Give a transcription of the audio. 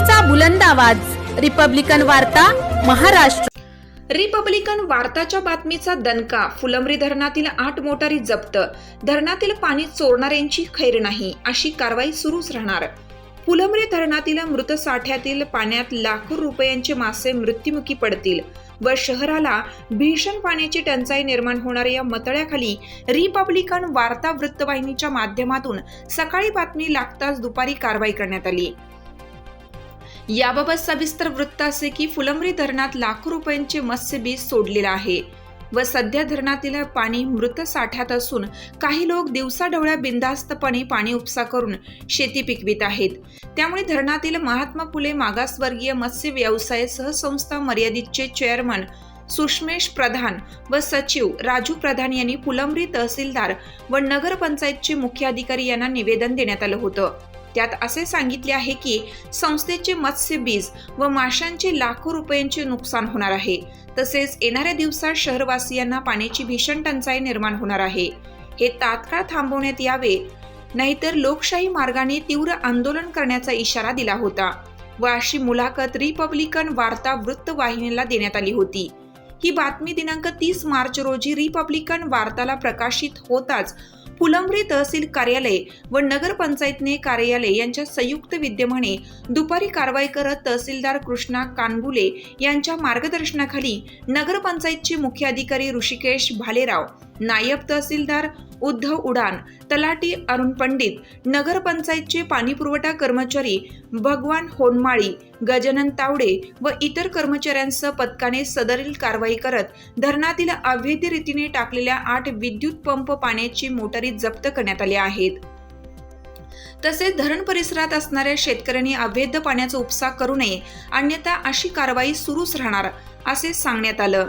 लोकशाहीचा बुलंद आवाज. रिपब्लिकन वार्ता महाराष्ट्र. रिपब्लिकन वार्ताच्या बातमीचा दणका. फुलंब्री धरणातील आठ मोटारी जप्त. धरणातील पाणी चोरणाऱ्यांची खैर नाही अशी कारवाई सुरूच राहणार. फुलंब्री धरणातील मृत साठ्यातील पाण्यात लाखो रुपयांचे मासे मृत्युमुखी पडतील व शहराला भीषण पाण्याची टंचाई निर्माण होणाऱ्या या मतळ्याखाली रिपब्लिकन वार्ता वृत्तवाहिनीच्या माध्यमातून सकाळी बातमी लागताच दुपारी कारवाई करण्यात आली. याबाबत सविस्तर वृत्त असे की फुलंब्री धरणात लाखो रुपयांचे मत्स्यबीज सोडलेलं आहे व सध्या धरणातील पाणी मृत साठ्यात असून काही लोक दिवसाढवळ्या बिंदास्तपणे पाणी उपसा करून शेती पिकवित आहेत. त्यामुळे धरणातील महात्मा फुले मागासवर्गीय मत्स्य व्यवसाय सहसंस्था मर्यादितचे चेअरमन सुषमेश प्रधान व सचिव राजू प्रधान यांनी फुलंब्री तहसीलदार व नगरपंचायतचे मुख्य अधिकारी यांना निवेदन देण्यात आलं होतं. त्यात असे सांगितले आहे की संस्थेचे मत्स्य बीज व माशांचे लाखो रुपयांचे नुकसान होणार आहे. तसेच येणाऱ्या दिवसात शहरवासियांना पाण्याची भीषण टंचाई निर्माण होणार आहे. हे तात्काळ थांबवण्यात यावे नाहीतर लोकशाही मार्गाने तीव्र आंदोलन करण्याचा इशारा दिला होता व अशी मुलाखत रिपब्लिकन वार्ता वृत्तवाहिनीला देण्यात आली होती. ही बातमी दिनांक तीस मार्च रोजी रिपब्लिकन वार्ताला प्रकाशित होताच फुलंब्री तहसील कार्यालय व नगरपंचायतने कार्यालय यांच्या संयुक्त विद्यमाने दुपारी कारवाई करत तहसीलदार कृष्णा कानबुले यांच्या मार्गदर्शनाखाली नगरपंचायतचे मुख्य अधिकारी ऋषिकेश भालेराव नायब तहसीलदार उद्धव उडान तलाटी अरुण पंडित नगरपंचायतचे पाणीपुरवठा कर्मचारी भगवान होनमाळी गजानन तावडे व इतर कर्मचाऱ्यांसह पथकाने सदरील कारवाई करत धरणातील अवैध रीतीने टाकलेल्या आठ विद्युत पंप पाण्याची मोटारी जप्त करण्यात आल्या आहेत. तसेच धरण परिसरात असणाऱ्या शेतकऱ्यांनी अवैध पाण्याचा उपसा करू नये अन्यथा अशी कारवाई सुरूच राहणार असे सांगण्यात आलं.